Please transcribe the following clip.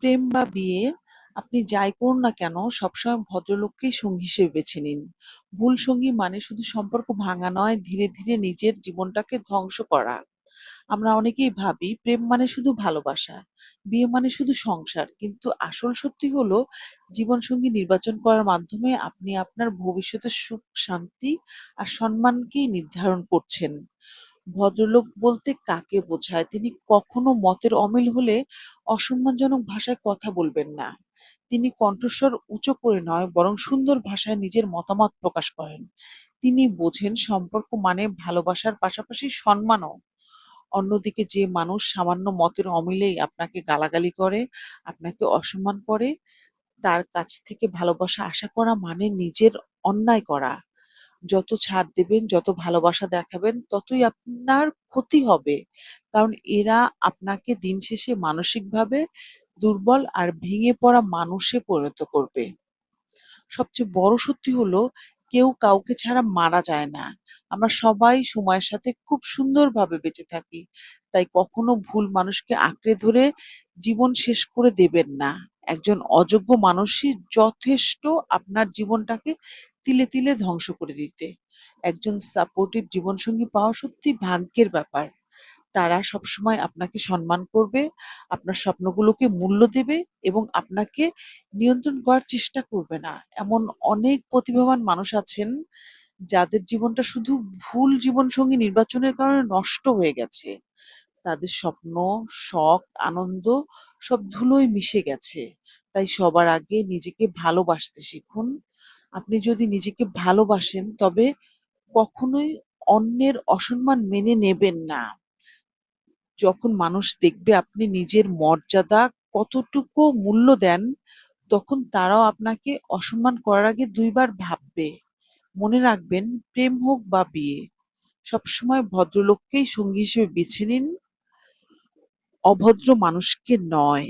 প্রেম বা বিয়ে আপনি যাই করুন না কেন সবসময় ভদ্রলোককেই সঙ্গী হিসেবে বেছে নিন। ভুল সঙ্গী মানে শুধু সম্পর্ক ভাঙা নয়, ধীরে, ধীরে নিজের জীবনটাকে ধ্বংস করা। আমরা অনেকেই ভাবি প্রেম মানে শুধু ভালোবাসা, বিয়ে মানে শুধু সংসার। কিন্তু আসল সত্যি হলো জীবনসঙ্গী নির্বাচন করার মাধ্যমে আপনি আপনার ভবিষ্যতের সুখ, শান্তি আর সম্মানকেই নির্ধারণ করছেন। ভদ্রলোক বলতে কাকে বোঝায়? তিনি কখনো মতের অমিল হলে অসম্মানজনক ভাষায় কথা বলবেন না। তিনি কণ্ঠস্বর উঁচু করে নয় বরং সুন্দর ভাষায় নিজের মতামত প্রকাশ করেন। তিনি বোঝেন সম্পর্ক মানে ভালোবাসার পাশাপাশি সম্মানও। অন্যদিকে যে মানুষ সামান্য মতের অমিলেই আপনাকে গালাগালি করে, আপনাকে অসম্মান করে, তার কাছ থেকে ভালোবাসা আশা করা মানে নিজের অন্যায় করা। যত ছাড় দেবেন, যত ভালোবাসা দেখাবেন ততই আপনার ক্ষতি হবে। কারণ এরা আপনাকে দিন শেষে মানসিকভাবে দুর্বল আর ভেঙে পড়া মানুষে পরিণত করবে। সবচেয়ে বড় সত্যি হলো কেউ কাউকে ছাড়া মারা যায় না। আমরা সবাই সময়ের সাথে খুব সুন্দরভাবে বেঁচে থাকি। তাই কখনো ভুল মানুষকে আঁকড়ে ধরে জীবন শেষ করে দেবেন না। একজন অযোগ্য মানুষই যথেষ্ট আপনার জীবনটাকে তিলে, তিলে ধ্বংস করে দিতে। একজন সাপোর্টিভ জীবনসঙ্গী পাওয়া সত্যি ভাগ্যের ব্যাপার। তারা সবসময় আপনাকে সম্মান করবে, আপনার স্বপ্নগুলোকে মূল্য দেবে এবং আপনাকে নিয়ন্ত্রণ করার চেষ্টা করবে না। এমন অনেক প্রতিভাবান মানুষ আছেন যাদের জীবনটা শুধু ভুল জীবনসঙ্গী নির্বাচনের কারণে নষ্ট হয়ে গেছে। তাদের স্বপ্ন, শখ, আনন্দ সব ধুলোয় মিশে গেছে। তাই সবার আগে নিজেকে ভালোবাসতে শিখুন। আপনি যদি নিজেকে ভালোবাসেন তবে কখনোই অন্যের অসম্মান মেনে নেবেন না। যখন মানুষ দেখবে আপনি নিজের মর্যাদা কতটুকু মূল্য দেন, তখন তারাও আপনাকে অসম্মান করার আগে দুইবার ভাববে। মনে রাখবেন প্রেম হোক বা বিয়ে, সবসময় ভদ্রলোককেই সঙ্গী হিসেবে বেছে নিন, অভদ্র মানুষকে নয়।